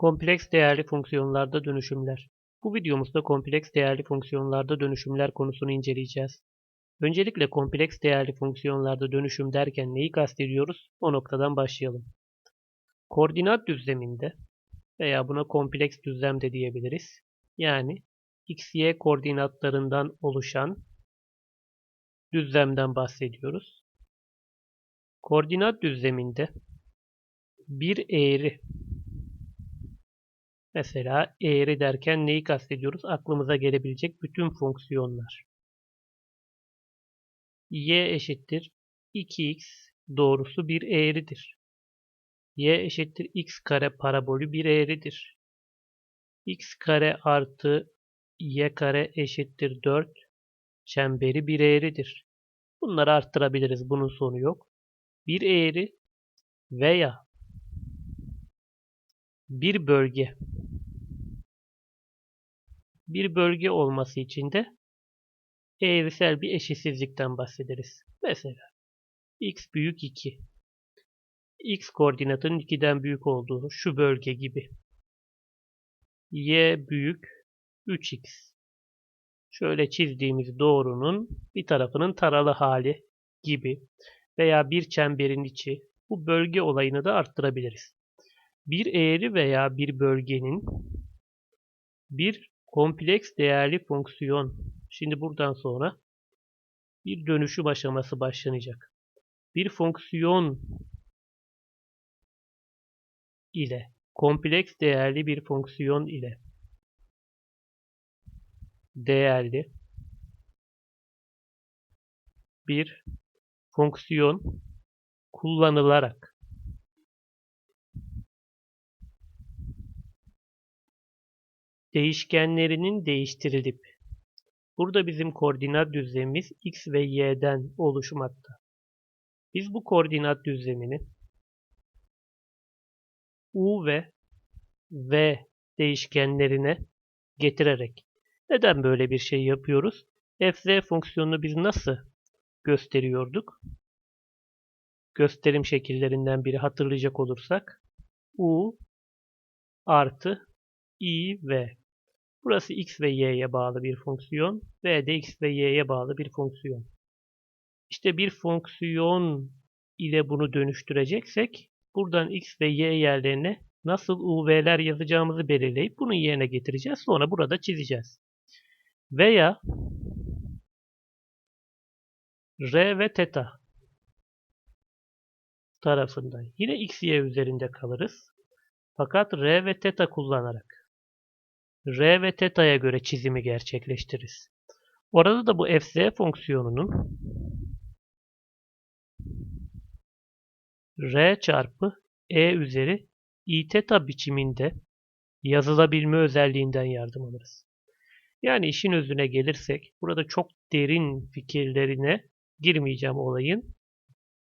Kompleks değerli fonksiyonlarda dönüşümler. Bu videomuzda kompleks değerli fonksiyonlarda dönüşümler konusunu inceleyeceğiz. Öncelikle kompleks değerli fonksiyonlarda dönüşüm derken neyi kastediyoruz? O noktadan başlayalım. Koordinat düzleminde veya buna kompleks düzlem de diyebiliriz. Yani x, y koordinatlarından oluşan düzlemden bahsediyoruz. Koordinat düzleminde bir eğri Mesela eğri derken neyi kastediyoruz? Aklımıza gelebilecek bütün fonksiyonlar. y eşittir 2x doğrusu bir eğridir. y eşittir x kare parabolü bir eğridir. x kare artı y kare eşittir 4 çemberi bir eğridir. Bunları arttırabiliriz. Bunun sonu yok. Bir eğri veya bir bölge bir bölge olması için de eğrisel bir eşitsizlikten bahsederiz. Mesela x büyük 2. x koordinatının 2'den büyük olduğu şu bölge gibi. y büyük 3x. Şöyle çizdiğimiz doğrunun bir tarafının taralı hali gibi veya bir çemberin içi bu bölge olayını da arttırabiliriz. Bir eğri veya bir bölgenin bir kompleks değerli fonksiyon. Şimdi buradan sonra bir dönüşüm aşaması başlanacak. Bir fonksiyon ile kompleks değerli bir fonksiyon ile değerli bir fonksiyon kullanılarak değişkenlerinin değiştirilip burada bizim koordinat düzlemimiz x ve y'den oluşmakta. Biz bu koordinat düzlemini u ve v değişkenlerine getirerek neden böyle bir şey yapıyoruz? f fonksiyonunu biz nasıl gösteriyorduk? Gösterim şekillerinden biri hatırlayacak olursak u artı i v Burası x ve y'ye bağlı bir fonksiyon. V de x ve y'ye bağlı bir fonksiyon. İşte bir fonksiyon ile bunu dönüştüreceksek buradan x ve y yerlerine nasıl u, v'ler yazacağımızı belirleyip bunun yerine getireceğiz. Sonra burada çizeceğiz. Veya r ve teta tarafında yine x, y üzerinde kalırız. Fakat r ve teta kullanarak R ve teta'ya göre çizimi gerçekleştiririz. Orada da bu fz fonksiyonunun r çarpı e üzeri i teta biçiminde yazılabilme özelliğinden yardım alırız. Yani işin özüne gelirsek burada çok derin fikirlerine girmeyeceğim olayın.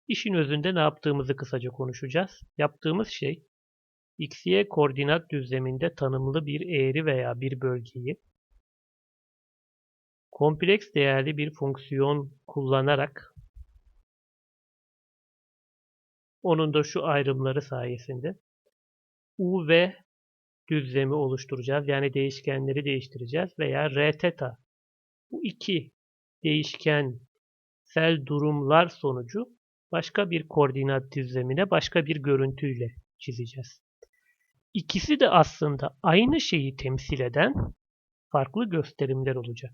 İşin özünde ne yaptığımızı kısaca konuşacağız. Yaptığımız şey x-y koordinat düzleminde tanımlı bir eğri veya bir bölgeyi kompleks değerli bir fonksiyon kullanarak onun da şu ayrımları sayesinde u ve düzlemi oluşturacağız. Yani değişkenleri değiştireceğiz veya r teta bu iki değişkensel durumlar sonucu başka bir koordinat düzlemine başka bir görüntüyle çizeceğiz. İkisi de aslında aynı şeyi temsil eden farklı gösterimler olacak.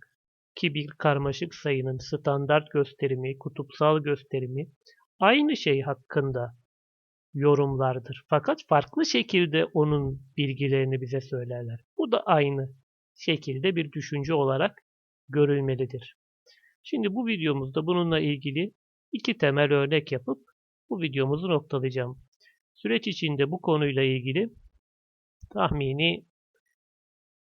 Ki bir karmaşık sayının standart gösterimi, kutupsal gösterimi aynı şey hakkında yorumlardır. Fakat farklı şekilde onun bilgilerini bize söylerler. Bu da aynı şekilde bir düşünce olarak görülmelidir. Şimdi bu videomuzda bununla ilgili iki temel örnek yapıp bu videomuzu noktalayacağım. Süreç içinde bu konuyla ilgili tahmini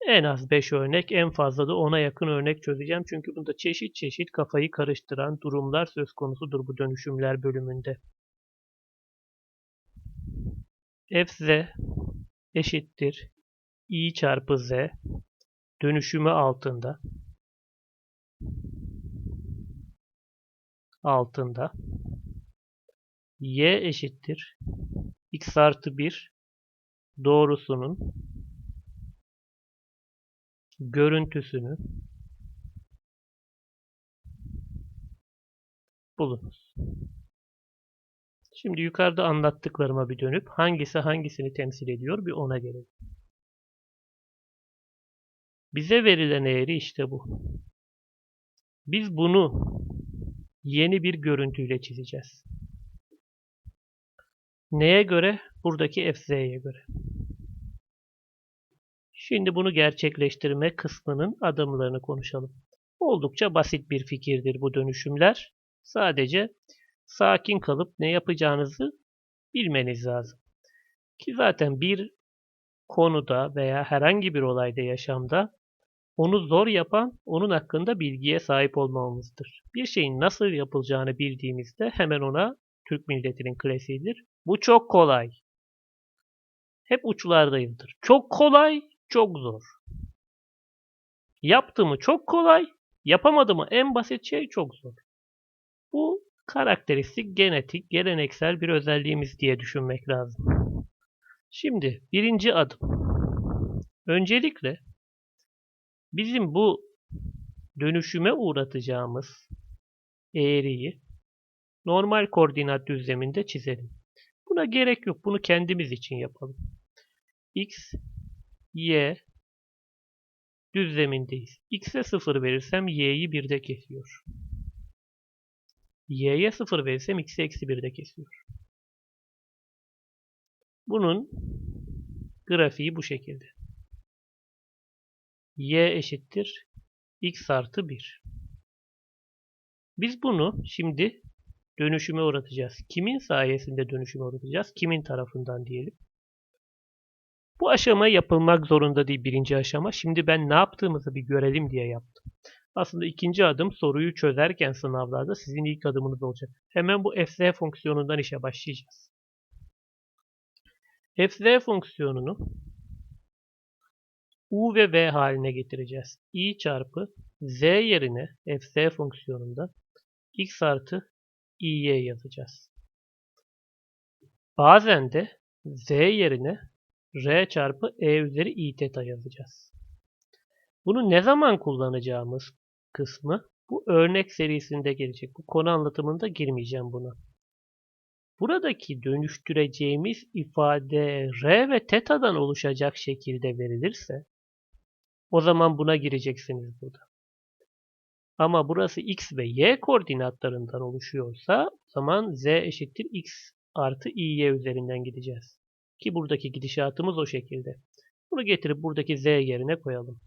en az 5 örnek, en fazla da 10'a yakın örnek çözeceğim. Çünkü bunda çeşit çeşit kafayı karıştıran durumlar söz konusudur bu dönüşümler bölümünde. fz eşittir i çarpı z dönüşümü altında altında y eşittir x artı 1 doğrusunun görüntüsünü bulunuz. Şimdi yukarıda anlattıklarıma bir dönüp hangisi hangisini temsil ediyor bir ona gelelim. Bize verilen eğri işte bu. Biz bunu yeni bir görüntüyle çizeceğiz. Neye göre? Buradaki fz'ye göre. Şimdi bunu gerçekleştirme kısmının adımlarını konuşalım. Oldukça basit bir fikirdir bu dönüşümler. Sadece sakin kalıp ne yapacağınızı bilmeniz lazım. Ki zaten bir konuda veya herhangi bir olayda yaşamda onu zor yapan onun hakkında bilgiye sahip olmamızdır. Bir şeyin nasıl yapılacağını bildiğimizde hemen ona Türk milletinin klasiğidir. Bu çok kolay. Hep uçlardayızdır. Çok kolay, çok zor. Yaptığımı çok kolay, yapamadığımı en basit şey çok zor. Bu karakteristik, genetik, geleneksel bir özelliğimiz diye düşünmek lazım. Şimdi birinci adım. Öncelikle bizim bu dönüşüme uğratacağımız eğriyi normal koordinat düzleminde çizelim. Buna gerek yok. Bunu kendimiz için yapalım. X, Y düzlemindeyiz. X'e 0 verirsem Y'yi 1'de kesiyor. Y'ye 0 verirsem X'i eksi 1'de kesiyor. Bunun grafiği bu şekilde. Y eşittir X artı 1. Biz bunu şimdi dönüşüme uğratacağız. Kimin sayesinde dönüşüme uğratacağız? Kimin tarafından diyelim. Bu aşama yapılmak zorunda değil birinci aşama. Şimdi ben ne yaptığımızı bir görelim diye yaptım. Aslında ikinci adım soruyu çözerken sınavlarda sizin ilk adımınız olacak. Hemen bu fz fonksiyonundan işe başlayacağız. fz fonksiyonunu u ve v haline getireceğiz. i çarpı z yerine fz fonksiyonunda x artı i'ye yazacağız. Bazen de z yerine r çarpı e üzeri i teta yazacağız. Bunu ne zaman kullanacağımız kısmı bu örnek serisinde gelecek. Bu konu anlatımında girmeyeceğim buna. Buradaki dönüştüreceğimiz ifade r ve teta'dan oluşacak şekilde verilirse o zaman buna gireceksiniz burada. Ama burası x ve y koordinatlarından oluşuyorsa o zaman z eşittir x artı y üzerinden gideceğiz. Ki buradaki gidişatımız o şekilde. Bunu getirip buradaki z yerine koyalım.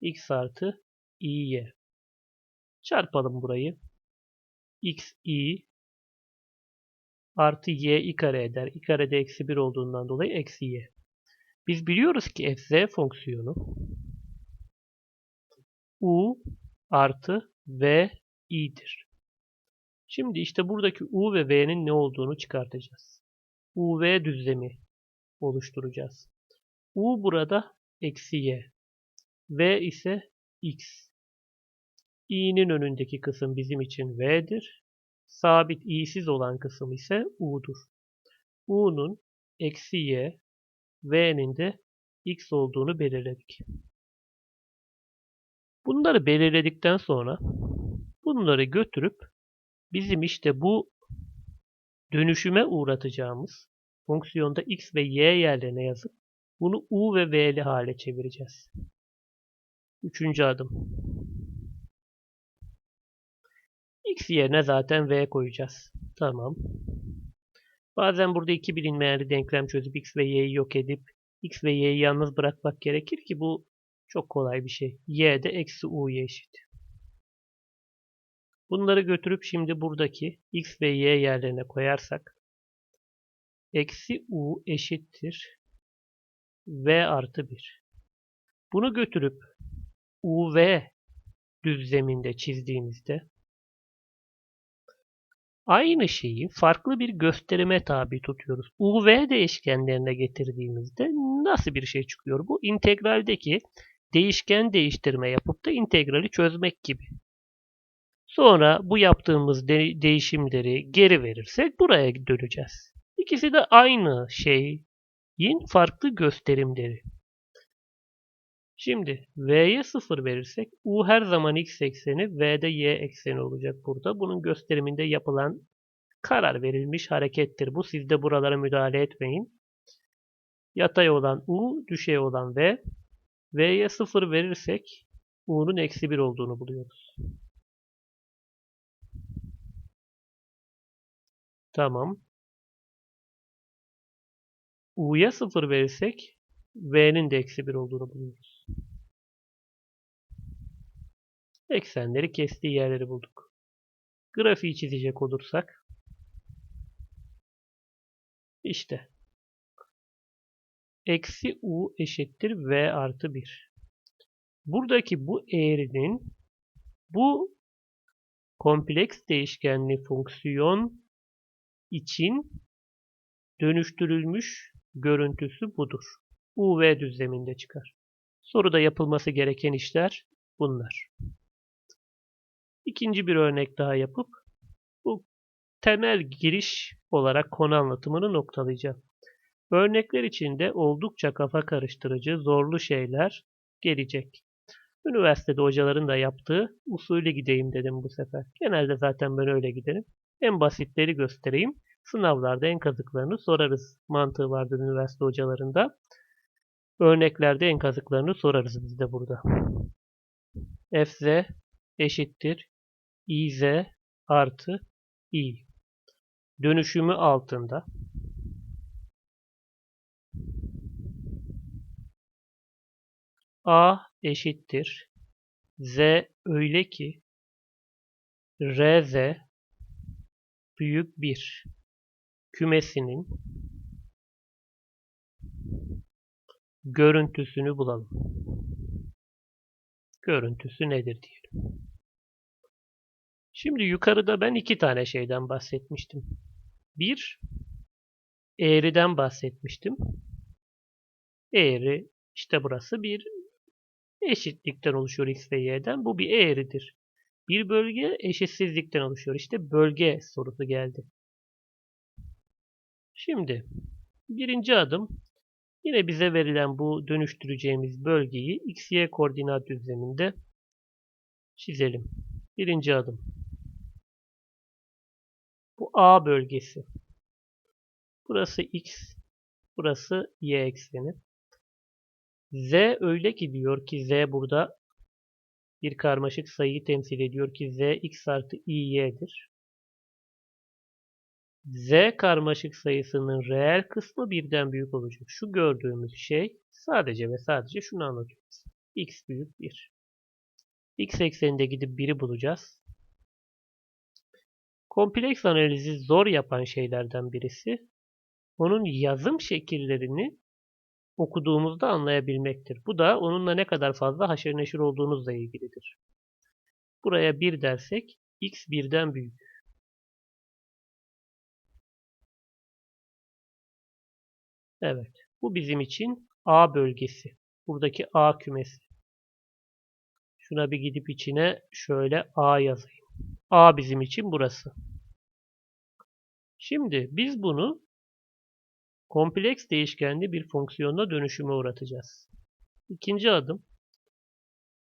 x artı y. Çarpalım burayı. x i artı y i kare eder. i karede eksi 1 olduğundan dolayı eksi y. Biz biliyoruz ki fz fonksiyonu u artı v i'dir. Şimdi işte buradaki u ve v'nin ne olduğunu çıkartacağız. u v düzlemi oluşturacağız. u burada eksi y. v ise x. i'nin önündeki kısım bizim için v'dir. Sabit i'siz olan kısım ise u'dur. u'nun eksi y, v'nin de x olduğunu belirledik. Bunları belirledikten sonra bunları götürüp bizim işte bu dönüşüme uğratacağımız fonksiyonda x ve y yerlerine yazıp bunu u ve v'li hale çevireceğiz. Üçüncü adım. x yerine zaten v koyacağız. Tamam. Bazen burada iki bilinmeyenli denklem çözüp x ve y'yi yok edip x ve y'yi yalnız bırakmak gerekir ki bu çok kolay bir şey. Y de eksi u'ya eşit. Bunları götürüp şimdi buradaki x ve y yerlerine koyarsak eksi u eşittir v artı 1. Bunu götürüp uv düzleminde çizdiğimizde aynı şeyi farklı bir gösterime tabi tutuyoruz. uv değişkenlerine getirdiğimizde nasıl bir şey çıkıyor? Bu integraldeki değişken değiştirme yapıp da integrali çözmek gibi. Sonra bu yaptığımız de değişimleri geri verirsek buraya döneceğiz. İkisi de aynı şey y'in farklı gösterimleri. Şimdi v'ye 0 verirsek u her zaman x ekseni, v'de y ekseni olacak burada. Bunun gösteriminde yapılan karar verilmiş harekettir. Bu siz de buralara müdahale etmeyin. Yatay olan u, düşey olan v. v'ye 0 verirsek u'nun eksi 1 olduğunu buluyoruz. Tamam. u'ya 0 verirsek v'nin de eksi 1 olduğunu buluyoruz. Eksenleri kestiği yerleri bulduk. Grafiği çizecek olursak işte eksi u eşittir v artı 1. Buradaki bu eğrinin bu kompleks değişkenli fonksiyon için dönüştürülmüş görüntüsü budur. UV düzleminde çıkar. Soruda yapılması gereken işler bunlar. İkinci bir örnek daha yapıp bu temel giriş olarak konu anlatımını noktalayacağım. Örnekler içinde oldukça kafa karıştırıcı, zorlu şeyler gelecek. Üniversitede hocaların da yaptığı usulü gideyim dedim bu sefer. Genelde zaten ben öyle giderim. En basitleri göstereyim. Sınavlarda en kazıklarını sorarız. Mantığı vardır üniversite hocalarında. Örneklerde en kazıklarını sorarız biz de burada. Fz eşittir İz artı İ. Dönüşümü altında A eşittir Z öyle ki Rz büyük bir kümesinin görüntüsünü bulalım. Görüntüsü nedir diyelim. Şimdi yukarıda ben iki tane şeyden bahsetmiştim. Bir, eğriden bahsetmiştim. Eğri işte burası bir eşitlikten oluşuyor x ve y'den. Bu bir eğridir. Bir bölge eşitsizlikten oluşuyor. İşte bölge sorusu geldi. Şimdi birinci adım yine bize verilen bu dönüştüreceğimiz bölgeyi x, y koordinat düzleminde çizelim. Birinci adım. Bu A bölgesi. Burası x, burası y ekseni. Z öyle ki diyor ki Z burada bir karmaşık sayıyı temsil ediyor ki Z x artı i y'dir. Z karmaşık sayısının reel kısmı birden büyük olacak. Şu gördüğümüz şey sadece ve sadece şunu anlatıyor. x büyük 1. x ekseninde gidip 1'i bulacağız. Kompleks analizi zor yapan şeylerden birisi onun yazım şekillerini okuduğumuzda anlayabilmektir. Bu da onunla ne kadar fazla haşır neşir olduğunuzla ilgilidir. Buraya 1 dersek x birden büyük. Evet. Bu bizim için A bölgesi. Buradaki A kümesi. Şuna bir gidip içine şöyle A yazayım. A bizim için burası. Şimdi biz bunu kompleks değişkenli bir fonksiyona dönüşüme uğratacağız. İkinci adım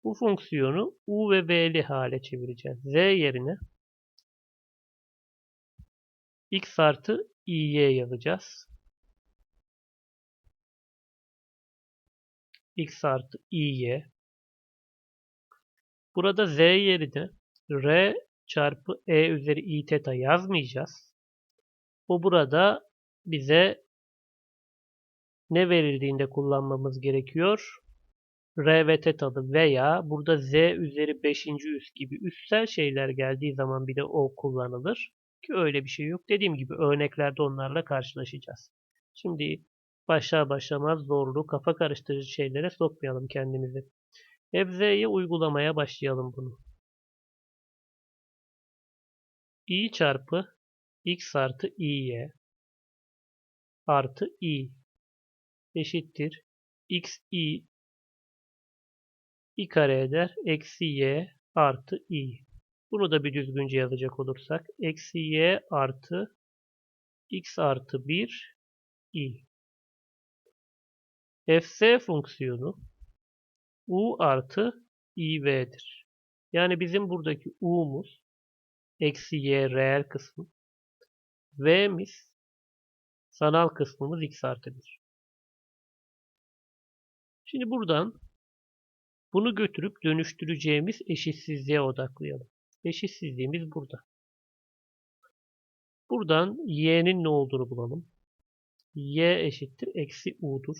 bu fonksiyonu u ve v'li hale çevireceğiz. z yerine x artı i'y yazacağız. x artı i'y Burada z yerine r çarpı e üzeri i teta yazmayacağız. O burada bize ne verildiğinde kullanmamız gerekiyor? R ve tetalı veya burada Z üzeri 5. üs gibi üstsel şeyler geldiği zaman bir de o kullanılır. Ki öyle bir şey yok. Dediğim gibi örneklerde onlarla karşılaşacağız. Şimdi başlar başlamaz zorlu, kafa karıştırıcı şeylere sokmayalım kendimizi. Ebze'ye uygulamaya başlayalım bunu. i çarpı x artı i'ye artı i eşittir x i i kare eder eksi y artı i. Bunu da bir düzgünce yazacak olursak eksi y artı x artı 1 i. fs fonksiyonu u artı iv'dir. Yani bizim buradaki u'muz eksi y reel kısmı v'miz sanal kısmımız x artı 1. Şimdi buradan bunu götürüp dönüştüreceğimiz eşitsizliğe odaklayalım. Eşitsizliğimiz burada. Buradan y'nin ne olduğunu bulalım. y eşittir eksi u'dur.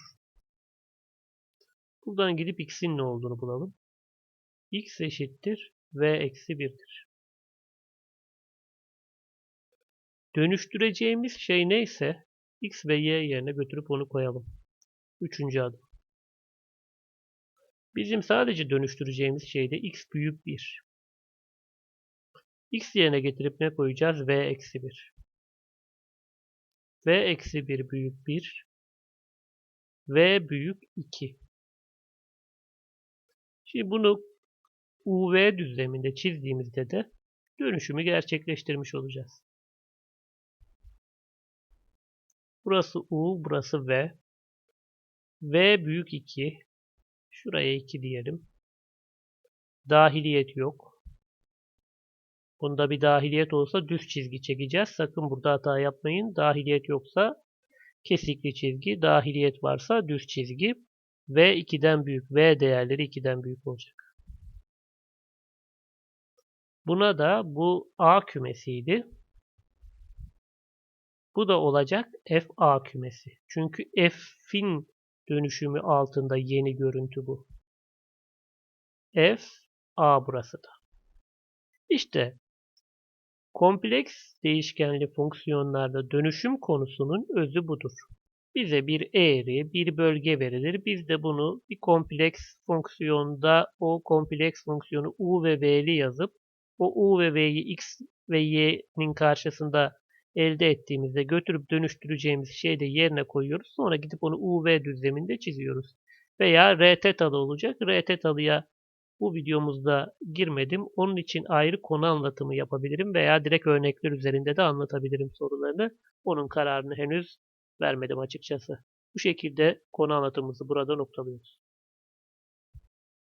Buradan gidip x'in ne olduğunu bulalım. x eşittir v eksi 1'dir. Dönüştüreceğimiz şey neyse x ve y yerine götürüp onu koyalım. Üçüncü adım. Bizim sadece dönüştüreceğimiz şey de x büyük 1. x yerine getirip ne koyacağız? v eksi 1. v eksi 1 büyük 1. v büyük 2. Şimdi bunu uv düzleminde çizdiğimizde de dönüşümü gerçekleştirmiş olacağız. Burası u, burası v. v büyük 2. Şuraya 2 diyelim. Dahiliyet yok. Bunda bir dahiliyet olsa düz çizgi çekeceğiz. Sakın burada hata yapmayın. Dahiliyet yoksa kesikli çizgi. Dahiliyet varsa düz çizgi. V 2'den büyük. V değerleri 2'den büyük olacak. Buna da bu A kümesiydi. Bu da olacak F A kümesi. Çünkü F'in dönüşümü altında yeni görüntü bu. F A burası da. İşte kompleks değişkenli fonksiyonlarda dönüşüm konusunun özü budur. Bize bir eğri, bir bölge verilir. Biz de bunu bir kompleks fonksiyonda o kompleks fonksiyonu u ve v'li yazıp o u ve v'yi x ve y'nin karşısında elde ettiğimizde götürüp dönüştüreceğimiz şeyi de yerine koyuyoruz. Sonra gidip onu UV düzleminde çiziyoruz. Veya RT talı olacak. RT talıya bu videomuzda girmedim. Onun için ayrı konu anlatımı yapabilirim veya direkt örnekler üzerinde de anlatabilirim sorularını. Onun kararını henüz vermedim açıkçası. Bu şekilde konu anlatımımızı burada noktalıyoruz.